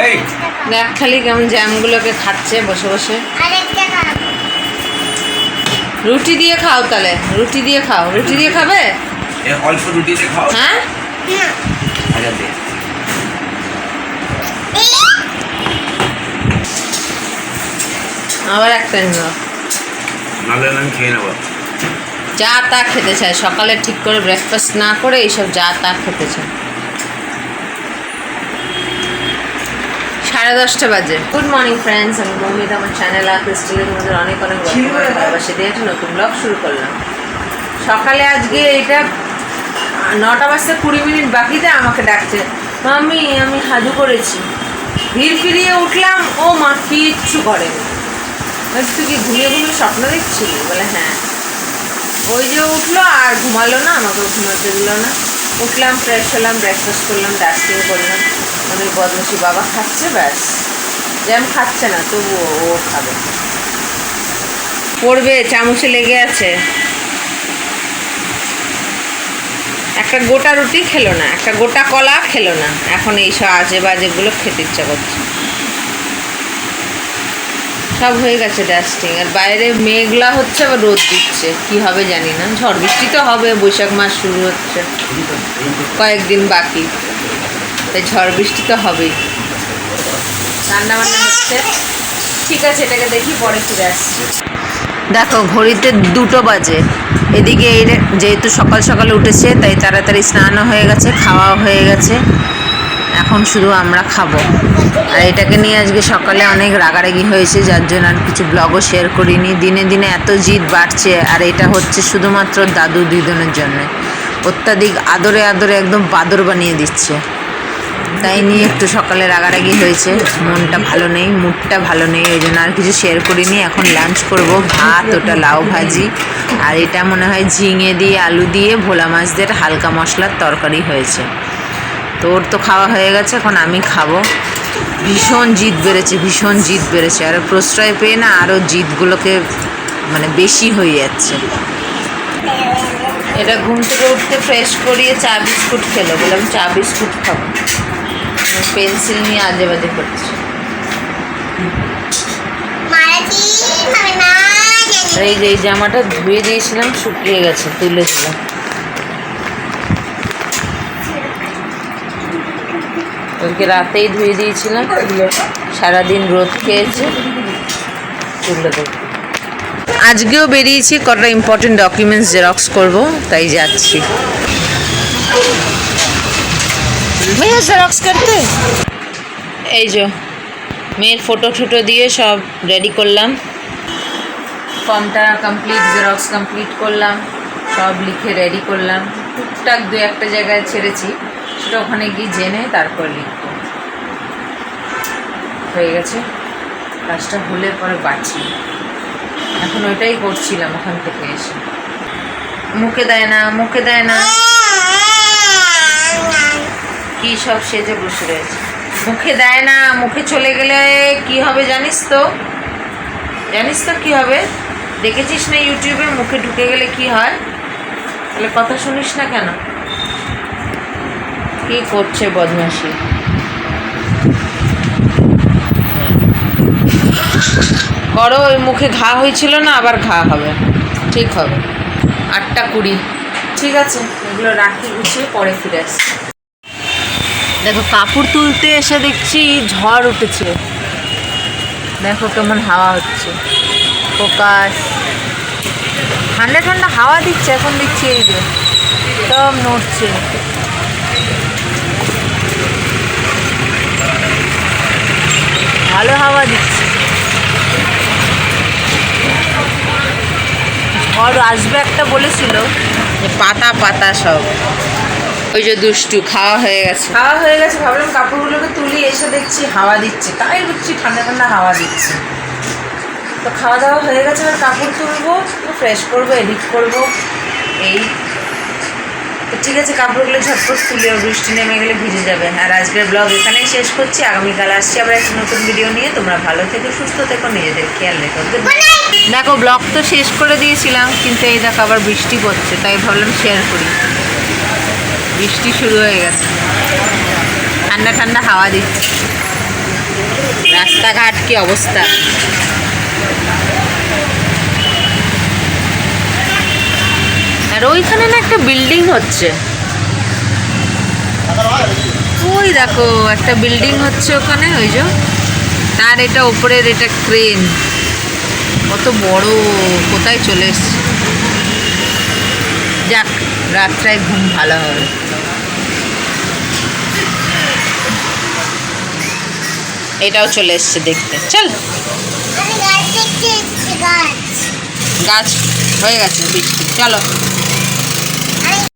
এই। দেখ খালি কেমন জ্যামগুলোকে খাচ্ছে বসে বসে। রুটি দিয়ে খাও তাহলে রুটি দিয়ে খাও। রুটি দিয়ে খাবে? অল্প রুটিতে খাও। হ্যাঁ? আবার একটা নিল নাহলে আমি খেয়ে নেব। যা তা খেতে চায়। সকালে ঠিক করে ব্রেকফাস্ট না করে এইসব যা তা খেতে চায়। সাড়ে দশটা বাজে। গুড মর্নিং ফ্রেন্ডস আমি মৌমিতা আমার চ্যানেল আর ক্রিস্টিলে তোমাদের অনেক অনেক ভালোবাসে। দিয়ে একটা নতুন ব্লগ শুরু করলাম। সকালে আজকে এটা নটা বাজতে কুড়ি মিনিট বাকিতে আমাকে ডাকছে মামি আমি হাজু করেছি। ভিড় ফিরিয়ে উঠলাম ও মা কিচ্ছু করেনি। বলছি, তুই কি ঘুমিয়ে ঘুমিয়ে স্বপ্ন দেখছিলি? বলে হ্যাঁ। ওই যে উঠল আর ঘুমালো না আমাকে ঘুমাতে দিল না উঠলাম ফ্রেশ হলাম ব্রেকফাস্ট করলাম ডাস্টিং করলাম। আমাদের বদমাসি বাবা খাচ্ছে, ব্যাস। জ্যাম খাচ্ছে না, তবুও ও খাবে। পড়বে, চামচে লেগে আছে। একটা গোটা রুটি খেলো না, একটা গোটা কলা খেলো না। এখন এই সব আজে বাজেগুলো খেতে ইচ্ছা করছে। সব হয়ে গেছে ডাস্টিং আর বাইরে মেঘলা হচ্ছে, আবার রোদ দিচ্ছে। কি হবে জানি না। ঝড় বৃষ্টি তো হবে, বৈশাখ মাস শুরু হচ্ছে। কয়েকদিন বাকি। তাই ঝড় বৃষ্টি তো হবেই। রান্না বান্না হচ্ছে। ঠিক আছে, এটাকে দেখি, পরে ফিরে আসছি। দেখো, ঘড়িতে দুটো বাজে। এদিকে এই যেহেতু সকাল সকালে উঠেছে, তাই তাড়াতাড়ি স্নানও হয়ে গেছে, খাওয়াও হয়ে গেছে। এখন শুধু আমরা খাব। আর এটাকে নিয়ে আজকে সকালে অনেক রাগারাগি হয়েছে, যার জন্য আর কিছু ব্লগও শেয়ার করিনি। দিনে দিনে এত জিদ বাড়ছে, আর এটা হচ্ছে শুধুমাত্র দাদু দিদনের জন্য। অত্যাধিক আদরে আদরে একদম বাদর বানিয়ে দিচ্ছে। তাই নিয়ে একটু সকালে রাগারাগি হয়েছে। মনটা ভালো নেই, মুডটা ভালো নেই, ওই জন্য আর কিছু শেয়ার করিনি। এখন লাঞ্চ করব, ভাত, ওটা লাউ ভাজি। আর এটা মনে হয় ঝিঙে দিয়ে, আলু দিয়ে, ভোলা মাছ দিয়ে হালকা মশলার তরকারি হয়েছে। তো ওর তো খাওয়া হয়ে গেছে এখন আমি খাব। ভীষণ জিদ বেড়েছে ভীষণ জিদ বেড়েছে। আর প্রশ্রয় পেয়ে না আরও জিদগুলোকে মানে বেশি হয়ে যাচ্ছে। এটা ঘুম থেকে উঠতে ফ্রেশ করিয়ে চা বিস্কুট খেলো বললাম চা বিস্কুট খাব। পেন্সিল নিয়ে আজে বাজে করছে এই যে এই জামাটা ধুয়ে দিয়েছিলাম শুকিয়ে গেছে তুলেছিলাম ওকে রাতেই ধুয়ে দিয়েছিলাম। সারাদিন রোদ খেয়েছে। তুলে আজকেও বেরিয়েছি, কটা ইম্পর্টেন্ট ডকুমেন্টস জেরক্স করব, তাই যাচ্ছি। भैया জেরক্স করতে? এই যে, মেয়ের ফটো টোটো দিয়ে সব রেডি করলাম। ফর্মটা কমপ্লিট জেরক্স কমপ্লিট করলাম। সব লিখে রেডি করলাম। টুকটাক দু একটা জায়গায় ছেড়েছি। সেটা ওখানে গিয়ে জেনে তারপর লিখব। হয়ে গেছে। কাজটা হলে পরে বাঁচি। এখন ওইটাই করছিলাম ওখান থেকে এসে। মুখে দেয় না, মুখে দেয় না। কি সব সেজে বসে রয়েছে। মুখে দেয় না, মুখে চলে গেলে কি হবে জানিস তো? জানিস তো কি হবে? দেখেছিস না ইউটিউবে মুখে ঢুকে গেলে কি হয়? তাহলে কথা শুনিস না কেন? কি করছে বদমাসি করো ওই মুখে ঘা হয়েছিল না, আবার ঘা হবে। ঠিক হবে। আটটা কুড়ি। ঠিক আছে। এগুলো রাখি, গুছিয়ে পরে ফিরে আসছি। দেখো, কাপড় তুলতে এসে দেখছি ঝড় উঠেছে। দেখো কেমন হাওয়া হচ্ছে। ফোকাস। ঠান্ডা ঠান্ডা হাওয়া দিচ্ছে, এখন দিচ্ছে এই যে সব নড়ছে। ভালো হাওয়া দিচ্ছে। ঝড় আসবে একটা বলেছিল। পাতা পাতা সব। ওই যে দুষ্টু খাওয়া হয়ে গেছে। খাওয়া হয়ে গেছে ভাবলাম কাপড়গুলোকে তুলি এসে দেখছি হাওয়া দিচ্ছে। তাই দেখছি ঠান্ডা ঠান্ডা হাওয়া দিচ্ছে। তো খাওয়া দাওয়া হয়ে গেছে আর কাপড় তুলবো ফ্রেশ করব এডিট করব। এই তো ঠিক আছে, কাপড়গুলো ঝটপট তুলেও বৃষ্টি নেমে গেলে ভিজে যাবে। আর আজকের ব্লগ এখানেই শেষ করছি। আগামীকাল আসছি আবার একটা নতুন ভিডিও নিয়ে। তোমরা ভালো থেকো, সুস্থ থেকো, নিজেদের খেয়াল রেখো। দেখো ব্লগ তো শেষ করে দিয়েছিলাম, কিন্তু এই দেখো আবার বৃষ্টি পড়ছে, তাই ভাবলাম শেয়ার করি। বৃষ্টি শুরু হয়ে গেছে। ঠান্ডা ঠান্ডা হাওয়া দিচ্ছে। রাস্তাঘাট কি অবস্থা? আর ওইখানে না একটা বিল্ডিং হচ্ছে। ওই দেখো একটা বিল্ডিং হচ্ছে ওখানে ওই যে। তার এটা ওপরের এটা ক্রেন। কত বড় কোথায় চলে এসছে? যাক রাত্রায় ঘুম ভালো হবে। এটাও চলে এসছে দেখতে। চল। গাছ হয়ে গেছে বৃষ্টি। চলো।